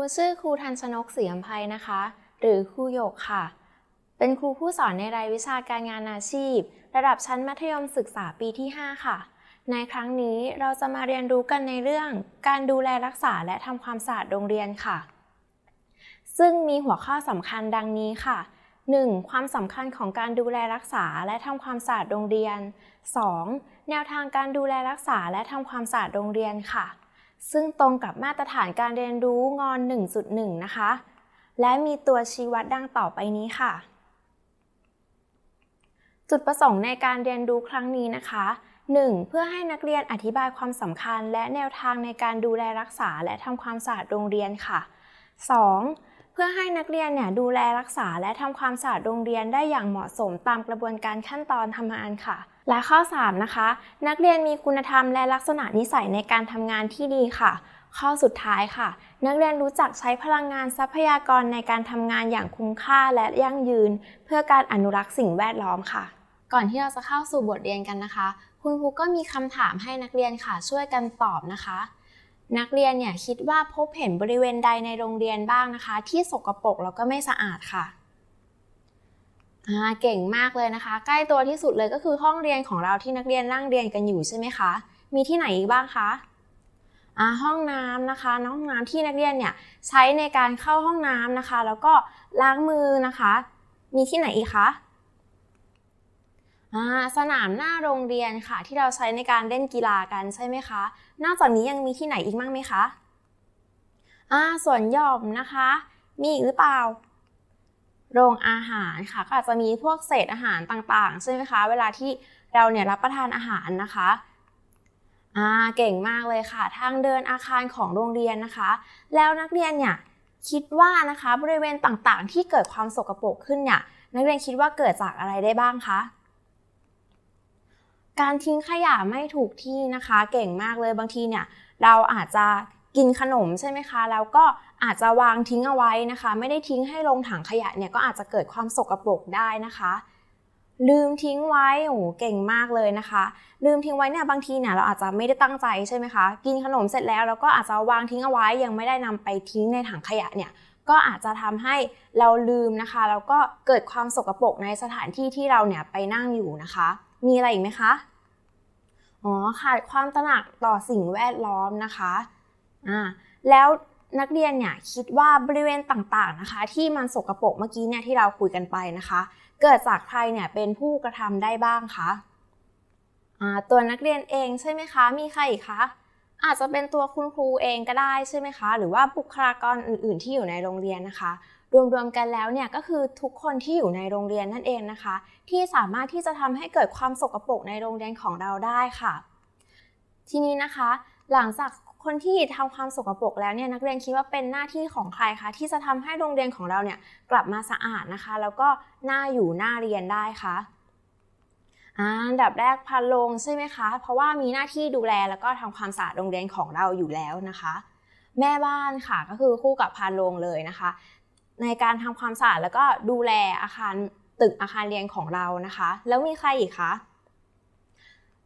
วัสดีค่ะครูชื่อครูทันชนกศรีอัมภัยนะคะ หรือครูโยกค่ะ เป็นครูผู้สอนในรายวิชาการงานอาชีพ ระดับชั้นมัธยมศึกษาปีที่ 5 ค่ะ ในครั้งนี้เราจะมาเรียนรู้กันในเรื่อง การดูแลรักษาและทำความสะอาดโรงเรียนค่ะ ซึ่งมีหัวข้อสำคัญดังนี้ค่ะ 1. ความสำคัญของการดูแลรักษาและทำความสะอาดโรงเรียน 2. แนวทางการดูแลรักษาและทำความสะอาดโรงเรียนค่ะ ซึ่งตรงกับมาตรฐานการเรียนรู้งอน 1.1 นะคะ และมีตัวชี้วัดดังต่อไปนี้ค่ะ จุดประสงค์ในการเรียนรู้ครั้งนี้นะคะ 1. เพื่อให้นักเรียนอธิบายความสำคัญ และแนวทางในการดูแลรักษา และทำความสะอาดโรงเรียนค่ะ 2. เพื่อให้นักเรียนเนี่ยดูแลรักษา และทำความสะอาดโรงเรียนได้อย่างเหมาะสมตามกระบวนการขั้นตอนทำงานค่ะ และข้อ 3 นะคะ นักเรียนมีคุณธรรมและลักษณะนิสัยในการทำงานที่ดีค่ะ ข้อสุดท้ายค่ะ นักเรียนรู้จักใช้พลังงานทรัพยากรในการทำงานอย่างคุ้มค่าและยั่งยืน เพื่อการอนุรักษ์สิ่งแวดล้อมค่ะ ก่อนที่เราจะเข้าสู่บทเรียนกันนะคะ คุณครูก็มีคำถามให้นักเรียนค่ะ ช่วยกันตอบนะคะ นักเรียนเนี่ยคิดว่าพบเห็นบริเวณใดในโรงเรียนบ้างนะคะ ที่สกปรกแล้วก็ไม่สะอาดค่ะ อ่าเก่งมากเลยนะคะ ใกล้ตัวที่สุดเลยก็คือห้องเรียนของเราที่นักเรียนนั่งเรียนกันอยู่ใช่ไหมคะ มีที่ไหนอีกบ้างคะอ่าห้องน้ำนะคะห้องน้ำที่นักเรียนเนี่ยใช้ในการเข้าห้องน้ำนะคะ แล้วก็ล้างมือนะคะ มีที่ไหนอีกคะสนามหน้าโรงเรียนค่ะ ที่เราใช้ในการเล่นกีฬากันใช่ไหมคะ นอกจากนี้ยังมีที่ไหนอีกบ้างไหมคะอ่าสวนหย่อมนะคะ มีอีกหรือเปล่า โรงอาหารค่ะก็อาจจะมีพวกเศษอาหารต่างๆ ใช่ไหมคะ เวลาที่เราเนี่ยรับประทานอาหารนะคะอ่าเก่งมากเลยค่ะ ทางเดินอาคารของโรงเรียนนะคะ แล้วนักเรียนเนี่ยคิดว่านะคะบริเวณต่างๆ ที่เกิดความสกปรกขึ้นเนี่ยนักเรียนคิดว่าเกิดจากอะไรได้บ้างคะการทิ้งขยะไม่ถูกที่นะคะ เก่งมากเลยบางทีเนี่ยเราอาจจะ กินขนมใช่ไหมคะ แล้วก็อาจจะวางทิ้งเอาไว้นะคะ ไม่ได้ทิ้งให้ลงถังขยะเนี่ยก็อาจจะเกิดความสกปรกได้นะคะ ลืมทิ้งไว้โอ้โหเก่งมากเลยนะคะ ลืมทิ้งไว้เนี่ยบางทีเนี่ยเราอาจจะไม่ได้ตั้งใจใช่ไหมคะกินขนมเสร็จแล้วเราก็อาจจะวางทิ้งเอาไว้ ยังไม่ได้นำไปทิ้งในถังขยะเนี่ยก็อาจจะทำให้เราลืมนะคะแล้วก็เกิดความสกปรกในสถานที่ที่เราเนี่ยไปนั่งอยู่นะคะ มีอะไรอีกไหมคะอ๋อขาดความตระหนักต่อสิ่งแวดล้อมนะคะ อ่าแล้วนักเรียนเนี่ยคิดว่าบริเวณต่างๆนะคะ ที่มันสกปรกเมื่อกี้เนี่ยที่เราคุยกันไปนะคะ เกิดจากใครเนี่ยเป็นผู้กระทำได้บ้างคะตัวนักเรียนเองใช่ไหมคะ มีใครอีกคะอาจจะเป็นตัวคุณครูเองก็ได้ใช่ไหมคะ หรือว่าบุคลากรอื่น ๆ ที่อยู่ในโรงเรียนนะคะ รวมๆกันแล้วเนี่ยก็คือทุกคนที่อยู่ในโรงเรียนนั่นเองนะคะ ที่สามารถที่จะทำให้เกิดความสกปรกในโรงเรียนของเราได้ค่ะ ทีนี้นะคะ หลังจาก คนที่ทำความสกปรกแล้วเนี่ยนักเรียนคิดว่าเป็นหน้าที่ของใครคะที่จะทำให้โรงเรียนของเราเนี่ยกลับมาสะอาดนะคะ แล้วก็น่าอยู่น่าเรียนได้คะอันดับแรกพันโรงใช่ไหมคะ เพราะว่ามีหน้าที่ดูแลแล้วก็ทำความสะอาดโรงเรียนของเราอยู่แล้วนะคะ แม่บ้านค่ะก็คือคู่กับพานโรงเลยนะคะ ในการทำความสะอาดแล้วก็ดูแลอาคารตึกอาคารเรียนของเรานะคะ แล้วมีใครอีกคะ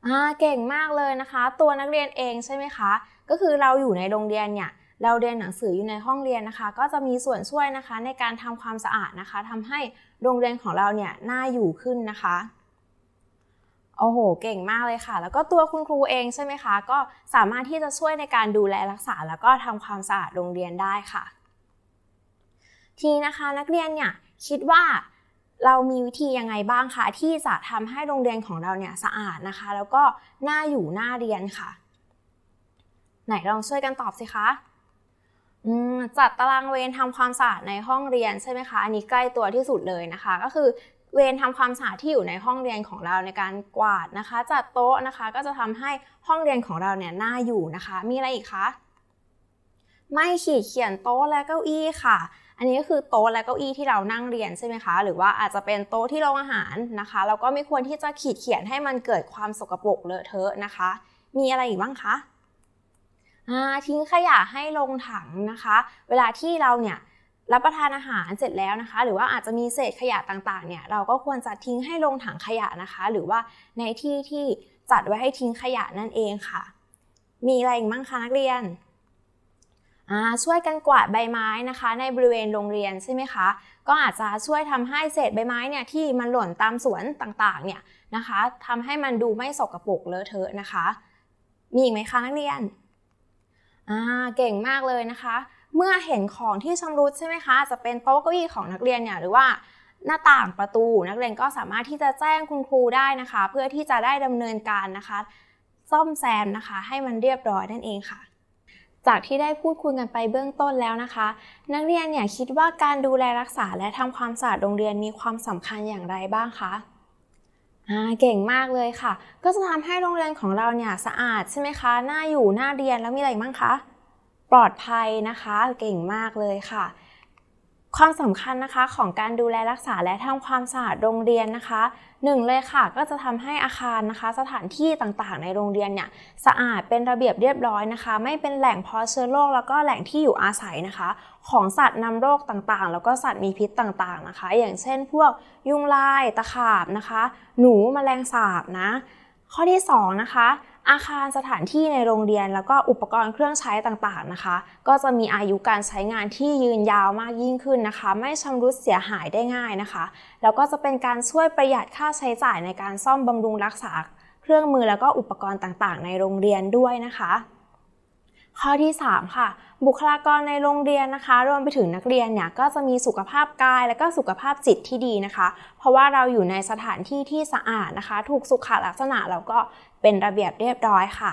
อ่าเก่งมากเลยนะคะ ตัวนักเรียนเองใช่ไหมคะ ก็คือเราอยู่ในโรงเรียนเนี่ยเราเรียนหนังสืออยู่ในห้องเรียนนะคะ ก็จะมีส่วนช่วยนะคะในการทำความสะอาดนะคะทำให้โรงเรียนของเราเนี่ยน่าอยู่ขึ้นนะคะโอ้โห เก่งมากเลยค่ะ แล้วก็ตัวคุณครูเองใช่ไหมคะ ก็สามารถที่จะช่วยในการดูแลรักษา แล้วก็ทำความสะอาดโรงเรียนได้ค่ะ ทีนะคะนักเรียนเนี่ยคิดว่าเรามีวิธียังไงบ้างคะที่จะทำให้โรงเรียนของเราเนี่ยสะอาดนะคะ แล้วก็น่าอยู่น่าเรียนค่ะ ไหนลองช่วยกันตอบสิคะจัดตารางเวรทำความสะอาดในห้องเรียนใช่ไหมคะอันนี้ใกล้ตัวที่สุดเลยนะคะ ก็คือเวรทำความสะอาดที่อยู่ในห้องเรียนของเราในการกวาดนะคะ จัดโต๊ะนะคะก็จะทำให้ห้องเรียนของเราเนี่ยน่าอยู่นะคะ มีอะไรอีกคะไม่ขีดเขียนโต๊ะและเก้าอี้ค่ะ อันนี้ก็คือโต๊ะและเก้าอี้ที่เรานั่งเรียนใช่ไหมคะ หรือว่าอาจจะเป็นโต๊ะที่โรงอาหารนะคะแล้วก็ไม่ควรที่จะขีดเขียนให้มันเกิดความสกปรกเลอะเทอะนะคะ มีอะไรอีกบ้างคะ ทิ้งขยะให้ลงถังนะคะ เวลาที่เราเนี่ยรับประทานอาหารเสร็จแล้วนะคะ หรือว่าอาจจะมีเศษขยะต่างๆ เนี่ยเราก็ควรจะทิ้งให้ลงถังขยะนะคะ หรือว่าในที่ที่จัดไว้ให้ทิ้งขยะนั่นเองค่ะ มีอะไรอีกบ้างคะนักเรียนช่วยกันกวาดใบไม้นะคะ ในบริเวณโรงเรียนใช่ไหมคะ ก็อาจจะช่วยทำให้เศษใบไม้เนี่ยที่มันหล่นตามสวนต่างๆ เนี่ยนะคะทำให้มันดูไม่สกปรกเลอะเทอะนะคะ มีอีกไหมคะนักเรียน อ่าเก่งมากเลยนะคะ เมื่อเห็นของที่ชำรุดใช่ไหมคะ จะเป็นโต๊ะเก้าอี้ของนักเรียนเนี่ยหรือว่าหน้าต่างประตูนักเรียนก็สามารถที่จะแจ้งคุณครูได้นะคะ เพื่อที่จะได้ดำเนินการนะคะ ซ่อมแซมนะคะ ให้มันเรียบร้อยนั่นเองค่ะ จากที่ได้พูดคุยกันไปเบื้องต้นแล้วนะคะ นักเรียนเนี่ยคิดว่าการดูแลรักษาและทำความสะอาดโรงเรียนมีความสำคัญอย่างไรบ้างคะ เก่งมากเลยค่ะ ก็จะทำให้โรงเรียนของเราเนี่ยสะอาดใช่ไหมคะ น่าอยู่ น่าเรียนแล้วมีอะไรบ้างคะ ปลอดภัยนะคะ เก่งมากเลยค่ะ ความสำคัญนะคะของการดูแลรักษาและทำความสะอาดโรงเรียนนะคะหนึ่งเลยค่ะก็จะทำให้อาคารนะคะ สถานที่ต่างๆ ในโรงเรียนเนี่ยสะอาดเป็นระเบียบเรียบร้อยนะคะ ไม่เป็นแหล่งเพาะเชื้อโรคแล้วก็แหล่งที่อยู่อาศัยนะคะ ของสัตว์นำโรคต่างๆ แล้วก็สัตว์มีพิษต่างๆนะคะ อย่างเช่น พวกยุงลายตะขาบนะคะ หนูแมลงสาบนะข้อที่สองนะคะ อาคารสถานที่ในโรงเรียน แล้วก็อุปกรณ์เครื่องใช้ต่างๆนะคะ ก็จะมีอายุการใช้งานที่ยืนยาวมากยิ่งขึ้นนะคะ ไม่ชำรุดเสียหายได้ง่ายนะคะ แล้วก็จะเป็นการช่วยประหยัดค่าใช้จ่ายในการซ่อมบำรุงรักษา เครื่องมือแล้วก็อุปกรณ์ต่างๆ ในโรงเรียนด้วยนะคะข้อที่ 3 ค่ะ บุคลากรในโรงเรียนนะคะ รวมไปถึงนักเรียนเนี่ยก็จะมีสุขภาพกายและก็สุขภาพจิตที่ดีนะคะ เพราะว่าเราอยู่ในสถานที่ที่สะอาดนะคะ ถูกสุขลักษณะแล้วก็ เป็นระเบียบเรียบร้อยค่ะ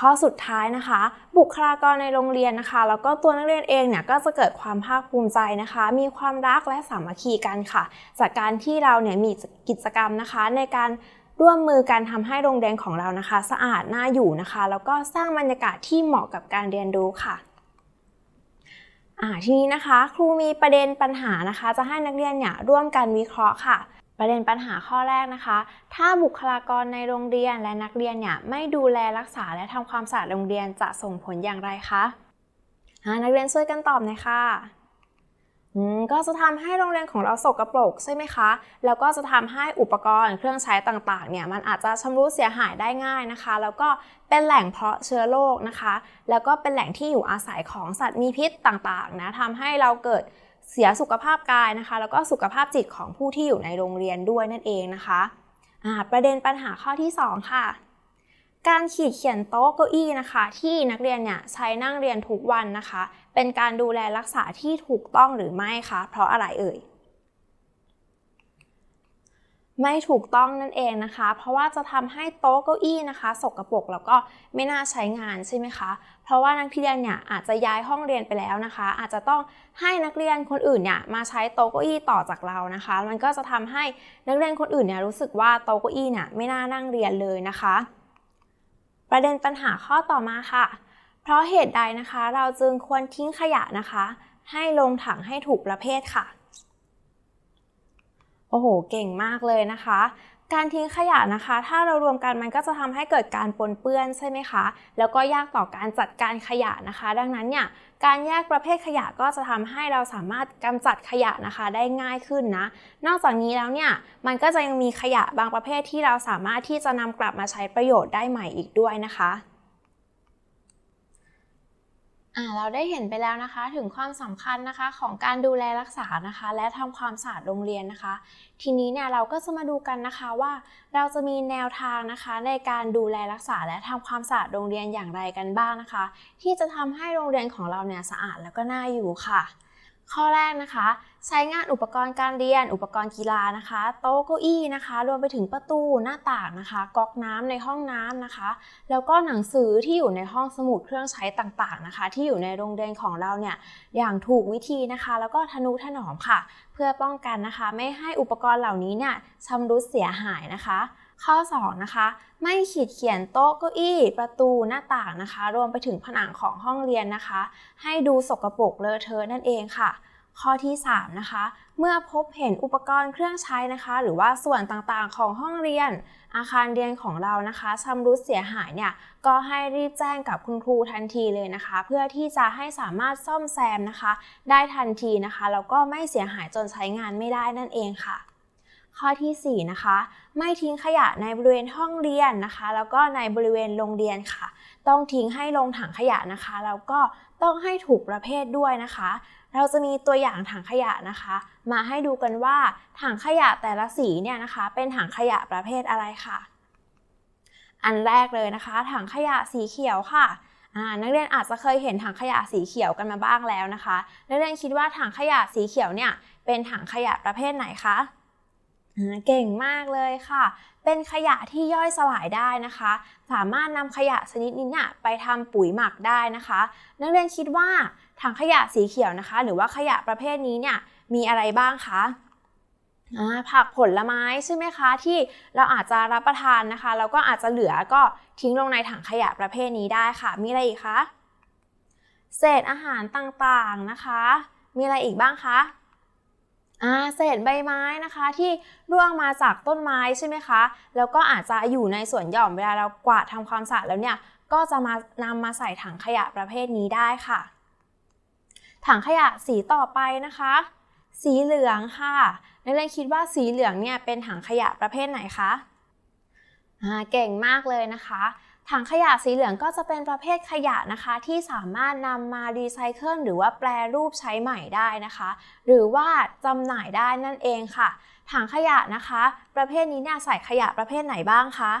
ข้อสุดท้ายนะคะ บุคลากรในโรงเรียนนะคะ แล้วก็ตัวนักเรียนเองเนี่ยก็จะเกิดความภาคภูมิใจนะคะ มีความรักและสามัคคีกันค่ะ จากการที่เราเนี่ยมีกิจกรรมนะคะ ในการร่วมมือการทำให้โรงเรียนของเรานะคะ สะอาดน่าอยู่นะคะ แล้วก็สร้างบรรยากาศที่เหมาะกับการเรียนรู้ค่ะทีนี้นะคะ ครูมีประเด็นปัญหานะคะ จะให้นักเรียนเนี่ยร่วมกันวิเคราะห์ค่ะ ประเด็นปัญหาข้อแรกนะคะ ถ้าบุคลากรในโรงเรียนและนักเรียนเนี่ยไม่ดูแลรักษาและทำความสะอาดโรงเรียนจะส่งผลอย่างไรคะนักเรียนช่วยกันตอบหน่อยค่ะ ก็จะทำให้โรงเรียนของเราสกปรกใช่ไหมคะ แล้วก็จะทำให้อุปกรณ์เครื่องใช้ต่างๆเนี่ยมันอาจจะชำรุดเสียหายได้ง่ายนะคะ แล้วก็เป็นแหล่งเพาะเชื้อโรคนะคะ แล้วก็เป็นแหล่งที่อยู่อาศัยของสัตว์มีพิษต่างๆนะทำให้เราเกิดเสียสุขภาพกายนะคะ แล้วก็สุขภาพจิตของผู้ที่อยู่ในโรงเรียนด้วยนั่นเองนะคะประเด็นปัญหาข้อที่ 2 ค่ะ การขีดเขียนโต๊ะเก้าอี้นะคะ ที่นักเรียนเนี่ยใช้นั่งเรียนทุกวันนะคะ เป็นการดูแลรักษาที่ถูกต้องหรือไม่คะเพราะอะไรเอ่ยไม่ถูกต้องนั่นเองนะคะ เพราะว่าจะทำให้โต๊ะเก้าอี้นะคะสกปรกแล้วก็ไม่น่าใช้งานใช่ไหมคะ เพราะว่านักเรียนเนี่ยอาจจะย้ายห้องเรียนไปแล้วนะคะ อาจจะต้องให้นักเรียนคนอื่นเนี่ยมาใช้โต๊ะเก้าอี้ต่อจากเรานะคะ มันก็จะทำให้นักเรียนคนอื่นเนี่ยรู้สึกว่าโต๊ะเก้าอี้เนี่ยไม่น่านั่งเรียนเลยนะคะ ประเด็นปัญหาข้อต่อมาค่ะ เพราะเหตุใดนะคะ เราจึงควรทิ้งขยะนะคะ ให้ลงถังให้ถูกประเภทค่ะ โอ้โห เก่งมากเลยนะคะ การทิ้งขยะนะคะ ถ้าเรารวมกันมันก็จะทำให้เกิดการปนเปื้อนใช่ไหมคะ แล้วก็ยากต่อการจัดการขยะนะคะ ดังนั้นเนี่ยการแยกประเภทขยะก็จะทำให้เราสามารถกำจัดขยะนะคะได้ง่ายขึ้นนะ นอกจากนี้แล้วเนี่ยมันก็จะยังมีขยะบางประเภทที่เราสามารถที่จะนำกลับมาใช้ประโยชน์ได้ใหม่อีกด้วยนะคะ เราได้เห็นไปแล้วนะคะถึงความสำคัญนะคะของการดูแลรักษานะคะ และทำความสะอาดโรงเรียนนะคะ ทีนี้เนี่ยเราก็จะมาดูกันนะคะว่า เราจะมีแนวทางนะคะ ในการดูแลรักษาและทำความสะอาดโรงเรียนอย่างไรกันบ้างนะคะ ที่จะทำให้โรงเรียนของเราเนี่ยสะอาดแล้วก็น่าอยู่ค่ะ ข้อแรกนะคะ ใช้งานอุปกรณ์การเรียน อุปกรณ์กีฬานะคะ โต๊ะเก้าอี้นะคะ รวมไปถึงประตูหน้าต่างนะคะ ก๊อกน้ำในห้องน้ำนะคะ แล้วก็หนังสือที่อยู่ในห้องสมุดเครื่องใช้ต่างๆนะคะ ที่อยู่ในโรงเรียนของเราเนี่ยอย่างถูกวิธีนะคะ แล้วก็ทนุถนอมค่ะ เพื่อป้องกันนะคะ ไม่ให้อุปกรณ์เหล่านี้เนี่ยชำรุดเสียหายนะคะ ข้อ 2 นะคะ ไม่ขีดเขียนโต๊ะเก้าอี้ ประตูหน้าต่างนะคะ รวมไปถึงผนังของห้องเรียนนะคะ ให้ดูสกปรกเลอะเทอะนั่นเองค่ะ ข้อที่ 3 นะคะ เมื่อพบเห็นอุปกรณ์เครื่องใช้นะคะ หรือว่าส่วนต่างๆของห้องเรียน อาคารเรียนของเรานะคะชำรุดเสียหายเนี่ยก็ให้รีบแจ้งกับคุณครูทันทีเลยนะคะ เพื่อที่จะให้สามารถซ่อมแซมนะคะ ได้ทันทีนะคะแล้วก็ไม่เสียหายจนใช้งานไม่ได้นั่นเองค่ะ ข้อทีสี่ 4 นะคะ ไม่ทิ้งขยะในบริเวณห้องเรียนนะคะ แล้วก็ในบริเวณโรงเรียนค่ะ ต้องทิ้งให้ลงถังขยะนะคะ แล้วก็ต้องให้ถูกประเภทด้วยนะคะ เราจะมีตัวอย่างถังขยะนะคะ มาให้ดูกันว่าถังขยะแต่ละสีเนี่ยนะคะ เป็นถังขยะประเภทอะไรค่ะ อันแรกเลยนะคะ ถังขยะสีเขียวค่ะนักเรียนอาจจะเคยเห็นถังขยะสีเขียวกันมาบ้างแล้วนะคะ นักเรียนคิดว่าถังขยะสีเขียวเนี่ยเป็นถังขยะประเภทไหนคะ เก่งมากเลยค่ะ เป็นขยะที่ย่อยสลายได้นะคะ สามารถนำขยะชนิดนี้เนี่ยไปทำปุ๋ยหมักได้นะคะ นักเรียนคิดว่าถังขยะสีเขียวนะคะ หรือว่าขยะประเภทนี้เนี่ยมีอะไรบ้างคะผักผลไม้ใช่ไหมคะที่เราอาจจะรับประทานนะคะแล้วก็อาจจะเหลือก็ทิ้งลงในถังขยะประเภทนี้ได้ค่ะ มีอะไรอีกคะเศษอาหารต่างๆนะคะ มีอะไรอีกบ้างคะ อ่าเศษใบไม้นะคะที่ร่วงมาจากต้นไม้ใช่ไหมคะ แล้วก็อาจจะอยู่ในสวนหย่อมเวลาเรากวาดทำความสะอาดแล้วเนี่ยก็จะมานำมาใส่ถังขยะประเภทนี้ได้ค่ะ ถังขยะสีต่อไปนะคะ สีเหลืองค่ะนักเรียนคิดว่าสีเหลืองเนี่ยเป็นถังขยะประเภทไหนคะอ่าเก่งมากเลยนะคะ ถังขยะสีเหลืองก็จะเป็นประเภทขยะนะคะที่สามารถนำมารีไซเคิลหรือว่าแปรรูปใช้ใหม่ได้นะคะ หรือว่าจำหน่ายได้นั่นเองค่ะ ถังขยะนะคะ ประเภทนี้เนี่ยใส่ขยะประเภทไหนบ้างคะ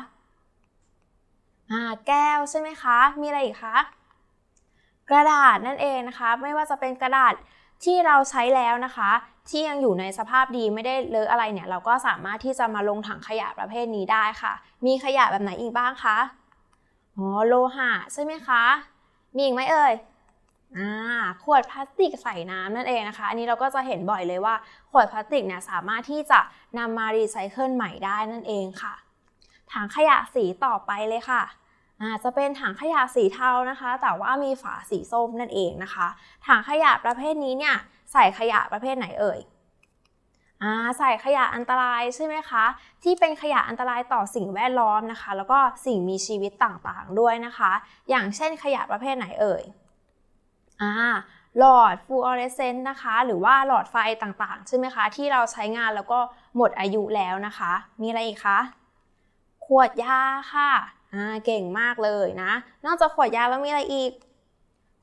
แก้วใช่ไหมคะ มีอะไรอีกคะ กระดาษนั่นเองนะคะ ไม่ว่าจะเป็นกระดาษที่เราใช้แล้วนะคะ ที่ยังอยู่ในสภาพดีไม่ได้เลอะอะไรเนี่ย เราก็สามารถที่จะมาลงถังขยะประเภทนี้ได้ค่ะ มีขยะแบบไหนอีกบ้างคะ อ๋อโลหะใช่ไหมคะ มีอีกไหมเอ่ยอ่าขวดพลาสติกใส่น้ำนั่นเองนะคะ อันนี้เราก็จะเห็นบ่อยเลยว่า ขวดพลาสติกเนี่ยสามารถที่จะนำมารีไซเคิลใหม่ได้นั่นเองค่ะ ถังขยะสีต่อไปเลยค่ะอาจะเป็นถังขยะสีเทานะคะ แต่ว่ามีฝาสีส้มนั่นเองนะคะ ถังขยะประเภทนี้เนี่ยใส่ขยะประเภทไหนเอ่ย อ่าใส่ขยะอันตรายใช่ไหมคะ ที่เป็นขยะอันตรายต่อสิ่งแวดล้อมนะคะ แล้วก็สิ่งมีชีวิตต่างๆด้วยนะคะ อย่างเช่นขยะประเภทไหนเอ่ยอ่าหลอดฟลูออเรสเซนต์นะคะ หรือว่าหลอดไฟต่างๆ ใช่ไหมคะ ที่เราใช้งานแล้วก็หมดอายุแล้วนะคะ มีอะไรอีกคะ ขวดยาค่ะอ่าเก่งมากเลยนะ นอกจากขวดยาแล้วมีอะไรอีก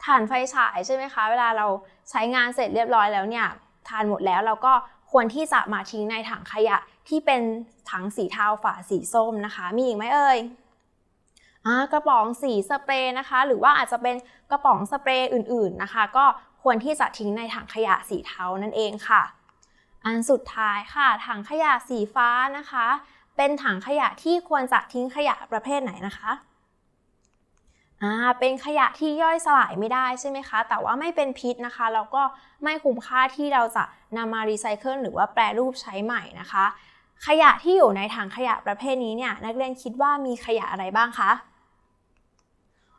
ถ่านไฟฉายใช่ไหมคะ เวลาเราใช้งานเสร็จเรียบร้อยแล้วเนี่ยทานหมดแล้วเราก็ ควรที่จะมาทิ้งในถังขยะที่เป็นถังสีเทาฝาสีส้มนะคะ มีอีกไหมเอ่ยอกระป๋องสีสเปรย์นะคะ หรือว่าอาจจะเป็นกระป๋องสเปรย์อื่นๆนะคะ ก็ควรที่จะทิ้งในถังขยะสีเทานั่นเองค่ะ อันสุดท้ายค่ะ ถังขยะสีฟ้านะคะ เป็นถังขยะที่ควรจะทิ้งขยะประเภทไหนนะคะ อ่าเป็นขยะที่ย่อยสลายไม่ได้ใช่ไหมคะ แต่ว่าไม่เป็นพิษนะคะ แล้วก็ไม่คุ้มค่าที่เราจะนำมารีไซเคิลหรือว่าแปรรูปใช้ใหม่นะคะ ขยะที่อยู่ในถังขยะประเภทนี้เนี่ยนักเรียนคิดว่ามีขยะอะไรบ้างคะ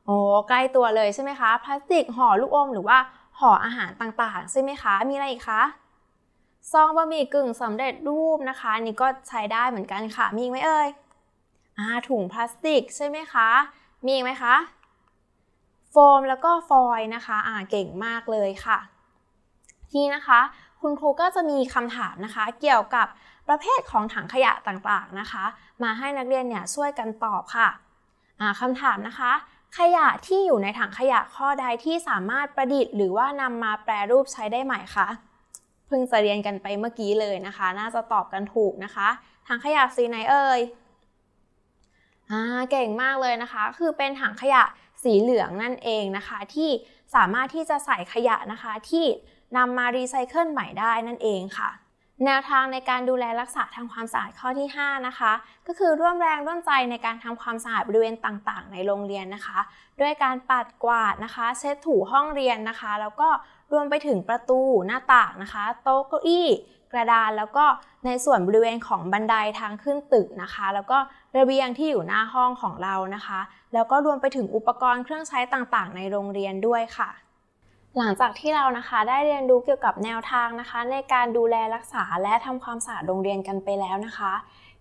โอ้ใกล้ตัวเลยใช่ไหมคะ พลาสติกห่อลูกอมหรือว่าห่ออาหารต่างๆ ใช่ไหมคะ มีอะไรอีกคะซองบะหมี่กึ่งสำเร็จรูปนะคะนี่ก็ใช้ได้เหมือนกันค่ะ มีอีกไหมเอ่ยอ่าถุงพลาสติกใช่ไหมคะ มีอีกไหมคะ ฟมแล้วก็ฟอยนะคะอ่าเก่งมากเลยค่ะ ทีนี้นะคะคุณครูก็จะมีคำถามนะคะ เกี่ยวกับประเภทของถังขยะต่างๆนะคะ มาให้นักเรียนเนี่ยช่วยกันตอบค่ะอ่าคำถามนะคะ ขยะที่อยู่ในถังขยะข้อใดที่สามารถประดิษฐ์ หรือว่านำมาแปรรูปใช้ได้ใหม่คะเพิ่งจะเรียนกันไปเมื่อกี้เลยนะคะ น่าจะตอบกันถูกนะคะถังขยะสีไหนเอ่ยอ่าเก่งมากเลยนะคะ คือเป็นถังขยะ สีเหลืองนั่นเองนะคะ ที่สามารถที่จะใส่ขยะนะคะที่นำมารีไซเคิลใหม่ได้นั่นเองค่ะ แนวทางในการดูแลรักษาทำความสะอาดข้อที่ 5 นะคะ ก็คือร่วมแรงร่วมใจในการทำความสะอาดบริเวณต่างๆ ในโรงเรียนนะคะ ด้วยการปัดกวาดนะคะ เช็ดถูห้องเรียนนะคะ แล้วก็รวมไปถึงประตูหน้าต่างนะคะ โต๊ะเก้าอี้ กระดานแล้วก็ในส่วนบริเวณของบันไดทางขึ้นตึกนะคะ แล้วก็ระเบียงที่อยู่หน้าห้องของเรานะคะ แล้วก็รวมไปถึงอุปกรณ์เครื่องใช้ต่างๆ ในโรงเรียนด้วยค่ะ หลังจากที่เรานะคะได้เรียนรู้เกี่ยวกับแนวทางนะคะ ในการดูแลรักษาและทำความสะอาดโรงเรียนกันไปแล้วนะคะ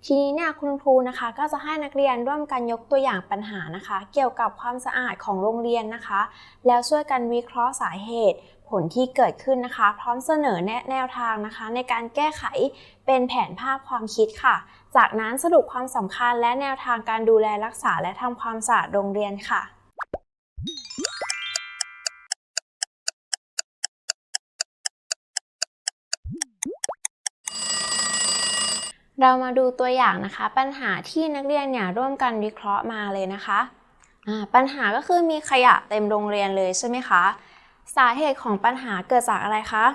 ทีนี้เนี่ยคุณครูนะคะก็จะให้นักเรียนร่วมกันยกตัวอย่างปัญหานะคะ เกี่ยวกับความสะอาดของโรงเรียนนะคะ แล้วช่วยกันวิเคราะห์สาเหตุ ผลที่เกิดขึ้นนะคะ พร้อมเสนอแนะแนวทางนะคะ ในการแก้ไขเป็นแผนภาพความคิดค่ะ จากนั้นสรุปความสำคัญและแนวทางการดูแลรักษาและทำความสะอาดโรงเรียนค่ะเรามาดูตัวอย่างนะคะ ปัญหาที่นักเรียนเนี่ยร่วมกันวิเคราะห์มาเลยนะคะปัญหาก็คือมีขยะเต็มโรงเรียนเลยใช่ไหมคะ สาเหตุของปัญหาเกิดจากอะไรคะ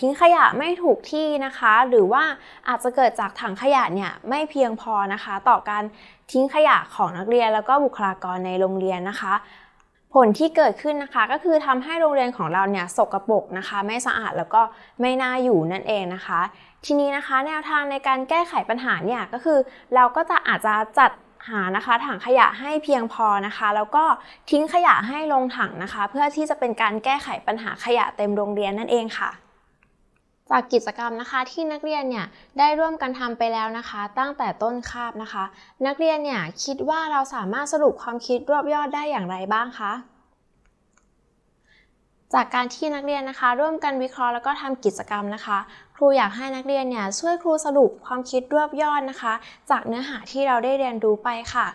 ทิ้งขยะไม่ถูกที่นะคะ หรือว่าอาจจะเกิดจากถังขยะเนี่ยไม่เพียงพอนะคะ ต่อการทิ้งขยะของนักเรียนแล้วก็บุคลากรในโรงเรียนนะคะ ผลที่เกิดขึ้นนะคะ ก็คือทำให้โรงเรียนของเราเนี่ยสกรปรกนะคะ ไม่สะอาดแล้วก็ไม่น่าอยู่นั่นเองนะคะ ทีนี้นะคะแนวทางในการแก้ไขปัญหาเนี่ยก็คือเราก็จะอาจจะจัดหานะคะถังขยะให้เพียงพอนะคะ แล้วก็ทิ้งขยะให้ลงถังนะคะ เพื่อที่จะเป็นการแก้ไขปัญหาขยะเต็มโรงเรียนนั่นเองค่ะ จากกิจกรรมนะคะที่นักเรียนเนี่ยได้ร่วมกันทำไปแล้วนะคะ ตั้งแต่ต้นคาบนะคะ นักเรียนเนี่ยคิดว่าเราสามารถสรุปความคิดรวบยอดได้อย่างไรบ้างคะจากการที่นักเรียนนะคะ ร่วมกันวิเคราะห์แล้วก็ทำกิจกรรมนะคะ ครูอยากให้นักเรียนเนี่ยช่วยครูสรุปความคิดรวบยอดนะคะ จากเนื้อหาที่เราได้เรียนรู้ไปค่ะ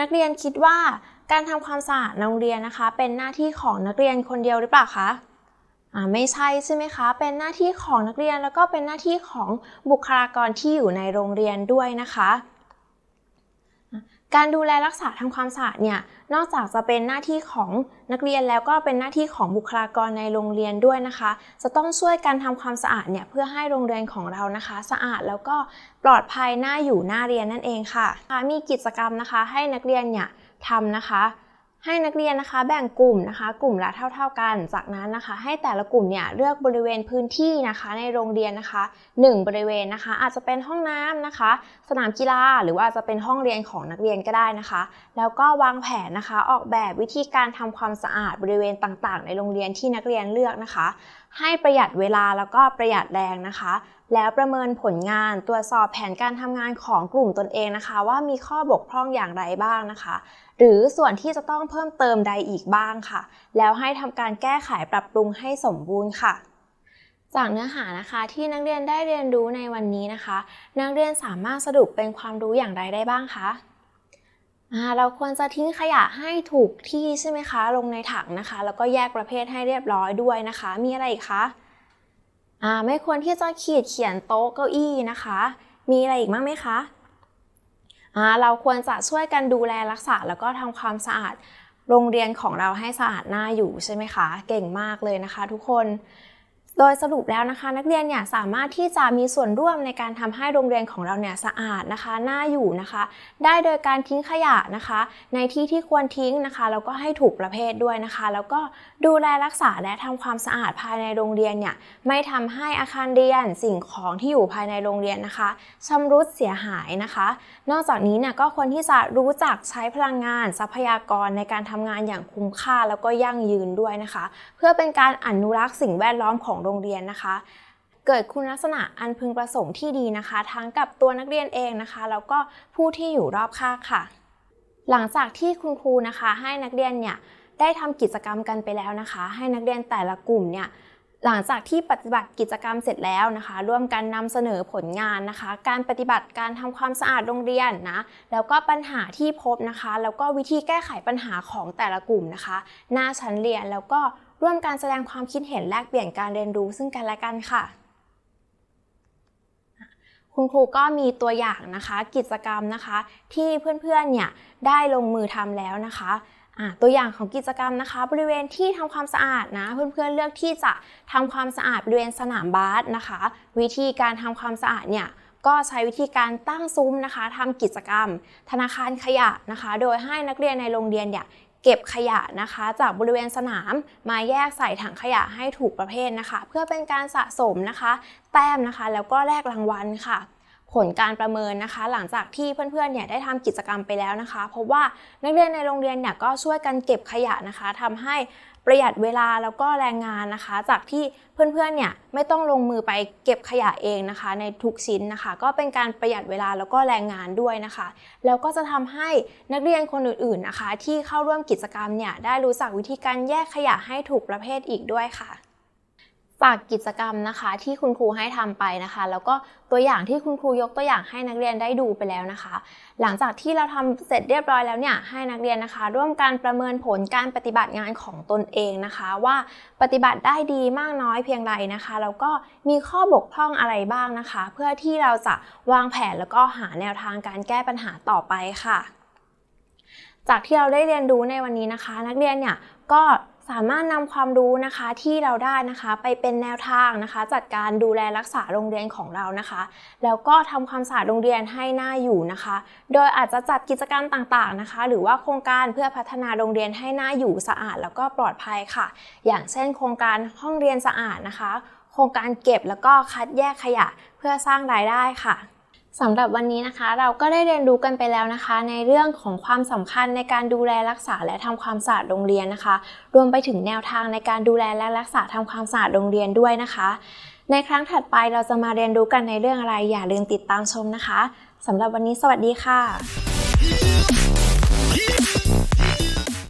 นักเรียนคิดว่าการทำความสะอาดโรงเรียนนะคะ เป็นหน้าที่ของนักเรียนคนเดียวหรือเปล่าคะ ไม่ใช่ใช่ไหมคะ เป็นหน้าที่ของนักเรียนแล้วก็เป็นหน้าที่ของบุคลากรที่อยู่ในโรงเรียนด้วยนะคะการดูแลรักษาทำความสะอาดเนี่ย นอกจากจะเป็นหน้าที่ของนักเรียนแล้วก็เป็นหน้าที่ของบุคลากรในโรงเรียนด้วยนะคะ จะต้องช่วยกันทำความสะอาดเนี่ยเพื่อให้โรงเรียนของเรานะคะ สะอาดแล้วก็ปลอดภัยน่าอยู่น่าเรียนนั่นเองค่ะ มีกิจกรรมนะคะ ให้นักเรียนเนี่ยทำนะคะ ให้นักเรียนนะคะแบ่งกลุ่มนะคะ กลุ่มละเท่า ๆกัน จากนั้นนะคะ ให้แต่ละกลุ่มเนี่ยเลือกบริเวณพื้นที่นะคะ ในโรงเรียนนะคะ 1 บริเวณนะคะ อาจจะเป็นห้องน้ำนะคะ สนามกีฬาหรือว่าจะเป็นห้องเรียนของนักเรียนก็ได้นะคะ แล้วก็วางแผนนะคะ ออกแบบวิธีการทำความสะอาดบริเวณต่างๆ ในโรงเรียนที่นักเรียนเลือกนะคะ ให้ประหยัดเวลาแล้วก็ประหยัดแรงนะคะ แล้วประเมินผลงานตรวจสอบแผนการทำงานของกลุ่มตนเองนะคะ ว่ามีข้อบกพร่องอย่างไรบ้างนะคะ หรือส่วนที่จะต้องเพิ่มเติมใดอีกบ้างค่ะ แล้วให้ทำการแก้ไขปรับปรุงให้สมบูรณ์ค่ะจากเนื้อหานะคะที่นักเรียนได้เรียนรู้ในวันนี้นะคะ นักเรียนสามารถสรุปเป็นความรู้อย่างไรได้บ้างคะเราควรจะทิ้งขยะให้ถูกที่ใช่ไหมคะ ลงในถังนะคะ แล้วก็แยกประเภทให้เรียบร้อยด้วยนะคะ มีอะไรอีกคะ อ่าไม่ควรที่จะขีดเขียนโต๊ะเก้าอี้นะคะ มีอะไรอีกบ้างไหมคะอ่าเราควรจะช่วยกันดูแลรักษาแล้วก็ทำความสะอาดโรงเรียนของเราให้สะอาดน่าอยู่ใช่ไหมคะ เก่งมากเลยนะคะทุกคน โดยสรุปแล้วนะคะนักเรียนเนี่ยสามารถที่จะมีส่วนร่วมในการทำให้โรงเรียนของเราเนี่ยสะอาดนะคะน่าอยู่นะคะ ได้โดยการทิ้งขยะนะคะ ในที่ที่ควรทิ้งนะคะแล้วก็ให้ถูกประเภทด้วยนะคะ แล้วก็ดูแลรักษาและทำความสะอาดภายในโรงเรียนเนี่ยไม่ทำให้อาคารเรียนสิ่งของที่อยู่ภายในโรงเรียนนะคะชำรุดเสียหายนะคะ นอกจากนี้เนี่ยก็ควรที่จะรู้จักใช้พลังงานทรัพยากรในการทำงานอย่างคุ้มค่าแล้วก็ยั่งยืนด้วยนะคะ เพื่อเป็นการอนุรักษ์สิ่งแวดล้อมของโรงเรียนนะคะ เกิดคุณลักษณะอันพึงประสงค์ที่ดีนะคะ ทั้งกับตัวนักเรียนเองนะคะ แล้วก็ผู้ที่อยู่รอบข้างค่ะ หลังจากที่คุณครูนะคะให้นักเรียนเนี่ยได้ทำกิจกรรมกันไปแล้วนะคะ ให้นักเรียนแต่ละกลุ่มเนี่ยหลังจากที่ปฏิบัติกิจกรรมเสร็จแล้วนะคะ ร่วมกันนำเสนอผลงานนะคะ การปฏิบัติการทำความสะอาดโรงเรียนนะ แล้วก็ปัญหาที่พบนะคะ แล้วก็วิธีแก้ไขปัญหาของแต่ละกลุ่มนะคะ หน้าชั้นเรียนแล้วก็ ร่วมการแสดงความคิดเห็นแลกเปลี่ยนการเรียนรู้ซึ่งกันและกันค่ะ คุณครูก็มีตัวอย่างนะคะ กิจกรรมนะคะ ที่เพื่อนๆเนี่ยได้ลงมือทำแล้วนะคะตัวอย่างของกิจกรรมนะคะ บริเวณที่ทำความสะอาดนะ เพื่อนๆเลือกที่จะทำความสะอาดบริเวณสนามบาสนะคะ วิธีการทำความสะอาดเนี่ยก็ใช้วิธีการตั้งซุ้มนะคะทำกิจกรรม ธนาคารขยะนะคะ โดยให้นักเรียนในโรงเรียนเนี่ย เก็บขยะนะคะ จากบริเวณสนามมาแยกใส่ถังขยะให้ถูกประเภทนะคะ เพื่อเป็นการสะสมนะคะ แต้มนะคะ แล้วก็แลกรางวัลค่ะ ผลการประเมินนะคะ หลังจากที่เพื่อนๆเนี่ยได้ทำกิจกรรมไปแล้วนะคะพบว่านักเรียนในโรงเรียนเนี่ยก็ช่วยกันเก็บขยะนะคะทำให้ ประหยัดเวลาแล้วก็แรงงานนะคะ จากที่เพื่อนๆเนี่ยไม่ต้องลงมือไปเก็บขยะเองนะคะ ในทุกชิ้นนะคะ ก็เป็นการประหยัดเวลาแล้วก็แรงงานด้วยนะคะ แล้วก็จะทำให้นักเรียนคนอื่นๆนะคะ ที่เข้าร่วมกิจกรรมเนี่ยได้รู้จักวิธีการแยกขยะให้ถูกประเภทอีกด้วยค่ะ จากกิจกรรมนะคะ ที่คุณครูให้ทำไปนะคะ แล้วก็ตัวอย่างที่คุณครูยกตัวอย่างให้นักเรียนได้ดูไปแล้วนะคะ หลังจากที่เราทำเสร็จเรียบร้อยแล้วเนี่ยให้นักเรียนนะคะ ร่วมกันประเมินผลการปฏิบัติงานของตนเองนะคะ ว่าปฏิบัติได้ดีมากน้อยเพียงไรนะคะแล้วก็มีข้อบกพร่องอะไรบ้างนะคะ เพื่อที่เราจะวางแผนแล้วก็หาแนวทางการแก้ปัญหาต่อไปค่ะ จากที่เราได้เรียนรู้ในวันนี้นะคะ นักเรียนเนี่ยก็ สามารถนำความรู้นะคะที่เราได้นะคะไปเป็นแนวทางนะคะ จัดการดูแลรักษาโรงเรียนของเรานะคะ แล้วก็ทำความสะอาดโรงเรียนให้หน่าอยู่นะคะ โดยอาจจะจัดกิจกรรมต่างๆนะคะ หรือว่าโครงการเพื่อพัฒนาโรงเรียนให้หน่าอยู่สะอาด แล้วก็ปลอดภัยค่ะ อย่างเช่น โครงการห้องเรียนสะอาดนะคะ โครงการเก็บแล้วก็คัดแยกขยะ เพื่อสร้างรายได้ค่ะ สำหรับวันนี้นะคะเราก็ได้เรียนรู้กันไปแล้วนะคะ ในเรื่องของความสำคัญในการดูแลรักษาและทำความสะอาดโรงเรียนนะคะ รวมไปถึงแนวทางในการดูแลและรักษาทำความสะอาดโรงเรียนด้วยนะคะ ในครั้งถัดไปเราจะมาเรียนรู้กันในเรื่องอะไรอย่าลืมติดตามชมนะคะสำหรับวันนี้สวัสดีค่ะ